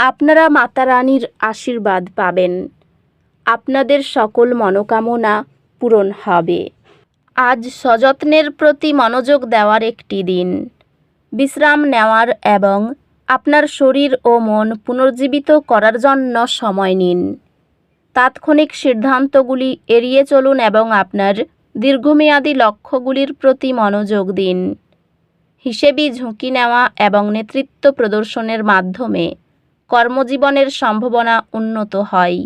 আপনারা মাতা রানীর আশীর্বাদ পাবেন। আপনাদের সকল মনোকামনা পূরণ হবে। আজ সযত্নের প্রতি মনোযোগ দেওয়ার একটি দিন। বিশ্রাম নেওয়ার এবং আপনার শরীর ও মন পুনর্জীবিত করার জন্য সময় নিন। তাৎক্ষণিক সিদ্ধান্তগুলি এড়িয়ে চলুন এবং আপনার দীর্ঘমেয়াদী লক্ষ্যগুলির প্রতি মনোযোগ দিন। হিসেবি ঝুঁকি নেওয়া এবং নেতৃত্ব প্রদর্শনের মাধ্যমে কর্মজীবনের সম্ভাবনা উন্নত হয়।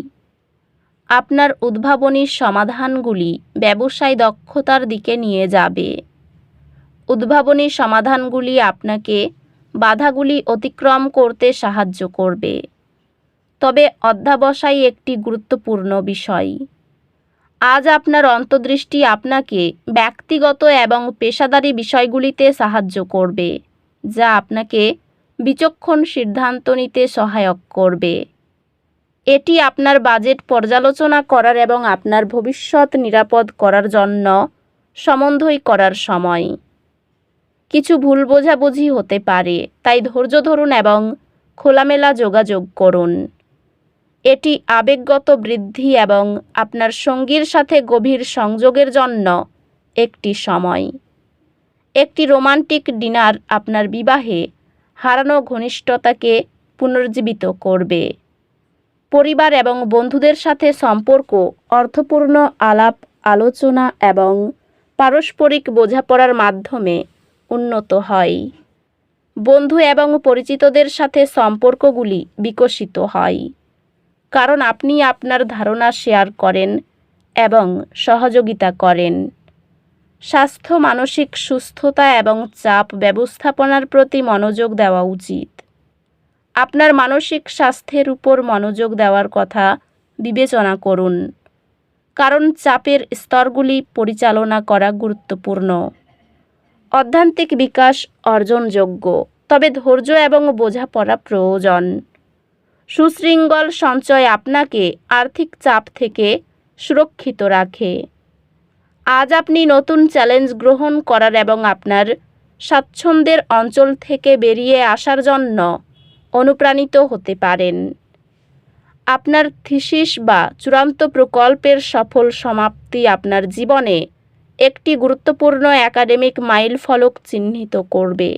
আপনার উদ্ভাবনী সমাধানগুলি ব্যবসায় দক্ষতার দিকে নিয়ে যাবে। উদ্ভাবনী সমাধানগুলি আপনাকে বাধাগুলি অতিক্রম করতে সাহায্য করবে। তবে অধ্যাবসায় একটি গুরুত্বপূর্ণ বিষয়। আজ আপনার অন্তর্দৃষ্টি আপনাকে ব্যক্তিগত এবং পেশাদারী বিষয়গুলিতে সাহায্য করবে, যা আপনাকে বিচক্ষণ সিদ্ধান্ত নিতে সহায়ক করবে। এটি আপনার বাজেট পর্যালোচনা করার এবং আপনার ভবিষ্যৎ নিরাপদ করার জন্য সমন্বয় করার সময়। কিছু ভুল বোঝাবুঝি হতে পারে, তাই ধৈর্য ধরুন এবং খোলামেলা যোগাযোগ করুন। এটি আবেগগত বৃদ্ধি এবং আপনার সঙ্গীর সাথে গভীর সংযোগের জন্য একটি সময়। একটি রোমান্টিক ডিনার আপনার বিবাহে হারানো ঘনিষ্ঠতাকে পুনর্জীবিত করবে। পরিবার এবং বন্ধুদের সাথে সম্পর্ক, অর্থপূর্ণ আলাপ, আলোচনা এবং পারস্পরিক বোঝাপড়ার মাধ্যমে উন্নত হয়। বন্ধু এবং পরিচিতদের সাথে সম্পর্কগুলি বিকশিত হয়। কারণ আপনি আপনার ধারণা শেয়ার করেন এবং সহযোগিতা করেন। স্বাস্থ্য, মানসিক সুস্থতা এবং চাপ ব্যবস্থাপনার প্রতি মনোযোগ দেওয়া উচিত। আপনার মানসিক স্বাস্থ্যের উপর মনোযোগ দেওয়ার কথা বিবেচনা করুন। কারণ চাপের স্তরগুলি পরিচালনা করা গুরুত্বপূর্ণ। অধ্যান্তিক বিকাশ অর্জনযোগ্য, তবে ধৈর্য এবং বোঝাপড়া প্রয়োজন। সুশৃঙ্গল সঞ্চয় আপনাকে আর্থিক চাপ থেকে সুরক্ষিত রাখে। আজ আপনি নতুন চ্যালেঞ্জ গ্রহণ করার এবং আপনার স্বাচ্ছন্দ্যের অঞ্চল থেকে বেরিয়ে আসার জন্য অনুপ্রাণিত হতে পারেন। আপনার থিসিস বা চূড়ান্ত প্রকল্পের সফল সমাপ্তি আপনার জীবনে একটি গুরুত্বপূর্ণ একাডেমিক মাইল ফলক চিহ্নিত করবে।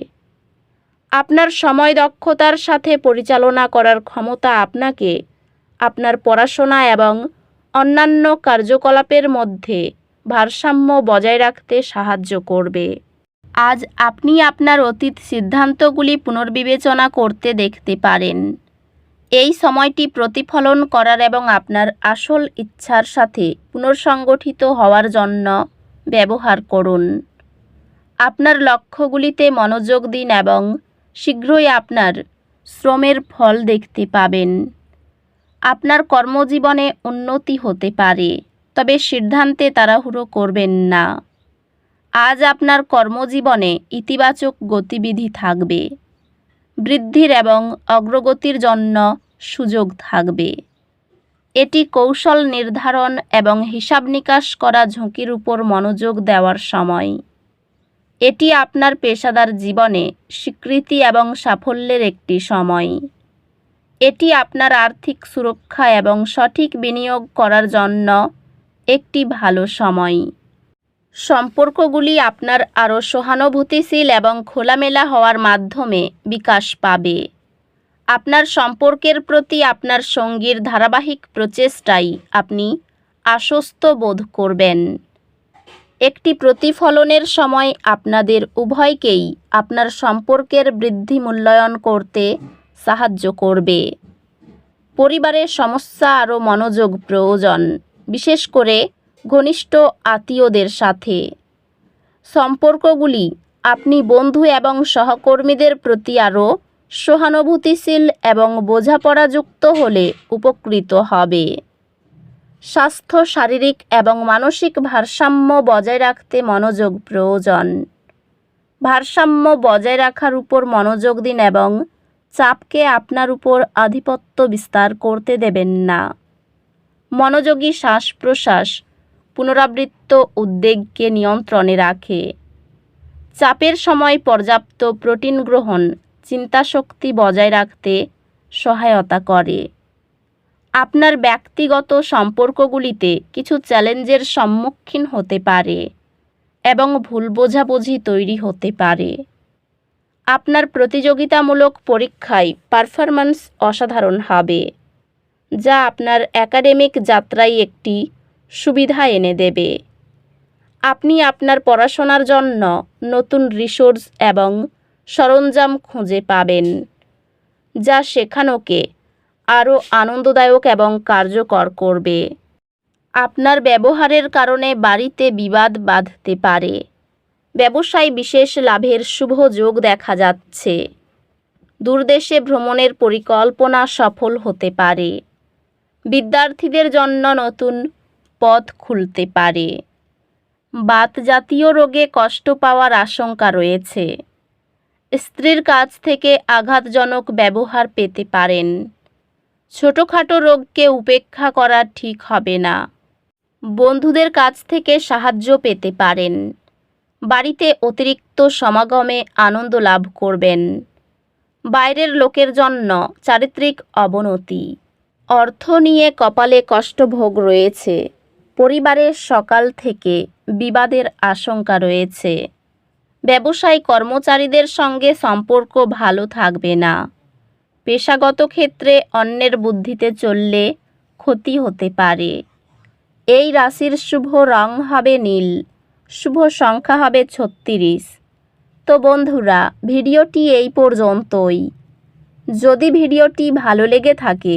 আপনার সময় দক্ষতার সাথে পরিচালনা করার ক্ষমতা আপনাকে আপনার পড়াশোনা এবং অন্যান্য কার্যকলাপের মধ্যে ভারসাম্য বজায় রাখতে সাহায্য করবে। আজ আপনি আপনার অতীত সিদ্ধান্তগুলি পুনর্বিবেচনা করতে দেখতে পারেন। এই সময়টি প্রতিফলন করার এবং আপনার আসল ইচ্ছার সাথে পুনর্সংগঠিত হওয়ার জন্য ব্যবহার করুন। আপনার লক্ষ্যগুলিতে মনোযোগ দিন এবং শীঘ্রই আপনার শ্রমের ফল দেখতে পাবেন। আপনার কর্মজীবনে উন্নতি হতে পারে। তবে সিদ্ধান্তে তাড়াহুড়ো করবেন না। আজ আপনার কর্মজীবনে ইতিবাচক গতিবিধি থাকবে। বৃদ্ধির এবং অগ্রগতির জন্য সুযোগ থাকবে। এটি কৌশল নির্ধারণ এবং হিসাব নিকাশ করা ঝুঁকির উপর মনোযোগ দেওয়ার সময়। এটি আপনার পেশাদার জীবনে স্বীকৃতি এবং সাফল্যের একটি সময়। এটি আপনার আর্থিক সুরক্ষা এবং সঠিক বিনিয়োগ করার জন্য একটি ভালো সময়। সম্পর্কগুলি আপনার আরও সহানুভূতিশীল এবং খোলামেলা হওয়ার মাধ্যমে বিকাশ পাবে। আপনার সম্পর্কের প্রতি আপনার সঙ্গীর ধারাবাহিক প্রচেষ্টায় আপনি আশ্বস্ত বোধ করবেন। একটি প্রতিফলনের সময় আপনাদের উভয়কেই আপনার সম্পর্কের বৃদ্ধি মূল্যায়ন করতে সাহায্য করবে। পরিবারের সমস্যা আরও মনোযোগ প্রয়োজন। বিশেষ করে ঘনিষ্ঠ আত্মীয়দের সাথে। সম্পর্কগুলি আপনি বন্ধু এবং সহকর্মীদের প্রতি আরও সহানুভূতিশীল এবং বোঝাপড়াযুক্ত হলে উপকৃত হবে। স্বাস্থ্য, শারীরিক এবং মানসিক ভারসাম্য বজায় রাখতে মনোযোগ প্রয়োজন। ভারসাম্য বজায় রাখার উপর মনোযোগ দিন এবং চাপকে আপনার উপর আধিপত্য বিস্তার করতে দেবেন না। মনোযোগী শ্বাস প্রশ্বাস পুনরাবৃত্ত উদ্বেগকে নিয়ন্ত্রণে রাখে। চাপের সময় পর্যাপ্ত প্রোটিন গ্রহণ চিন্তাশক্তি বজায় রাখতে সহায়তা করে। আপনার ব্যক্তিগত সম্পর্কগুলিতে কিছু চ্যালেঞ্জের সম্মুখীন হতে পারে এবং ভুল বোঝাবুঝি তৈরি হতে পারে। আপনার প্রতিযোগিতামূলক পরীক্ষায় পারফরম্যান্স অসাধারণ হবে। যা আপনার একাডেমিক যাত্রায় একটি সুবিধা এনে দেবে। আপনি আপনার পড়াশোনার জন্য নতুন রিসোর্স এবং সরঞ্জাম খুঁজে পাবেন, যা শেখানোকে আরও আনন্দদায়ক এবং কার্যকর করবে। আপনার ব্যবহারের কারণে বাড়িতে বিবাদ বাঁধতে পারে। ব্যবসায় বিশেষ লাভের শুভ যোগ দেখা যাচ্ছে। দূরদেশে ভ্রমণের পরিকল্পনা সফল হতে পারে। বিদ্যার্থীদের জন্য নতুন পথ খুলতে পারে। বাত জাতীয় রোগে কষ্ট পাওয়ার আশঙ্কা রয়েছে। স্ত্রীর কাছ থেকে আঘাতজনক ব্যবহার পেতে পারেন। ছোটোখাটো রোগকে উপেক্ষা করা ঠিক হবে না। বন্ধুদের কাছ থেকে সাহায্য পেতে পারেন। বাড়িতে অতিরিক্ত সমাগমে আনন্দ লাভ করবেন। বাইরের লোকের জন্য চারিত্রিক অবনতি। অর্থ নিয়ে কপালে কষ্টভোগ রয়েছে। পরিবারের সকাল থেকে বিবাদের আশঙ্কা রয়েছে। ব্যবসায়ী কর্মচারীদের সঙ্গে সম্পর্ক ভালো থাকবে না। পেশাগত ক্ষেত্রে অন্যের বুদ্ধিতে চললে ক্ষতি হতে পারে। এই রাশির শুভ রং হবে নীল, শুভ সংখ্যা হবে ছত্রিশ। তো বন্ধুরা, ভিডিওটি এই পর্যন্তই। যদি ভিডিওটি ভালো লেগে থাকে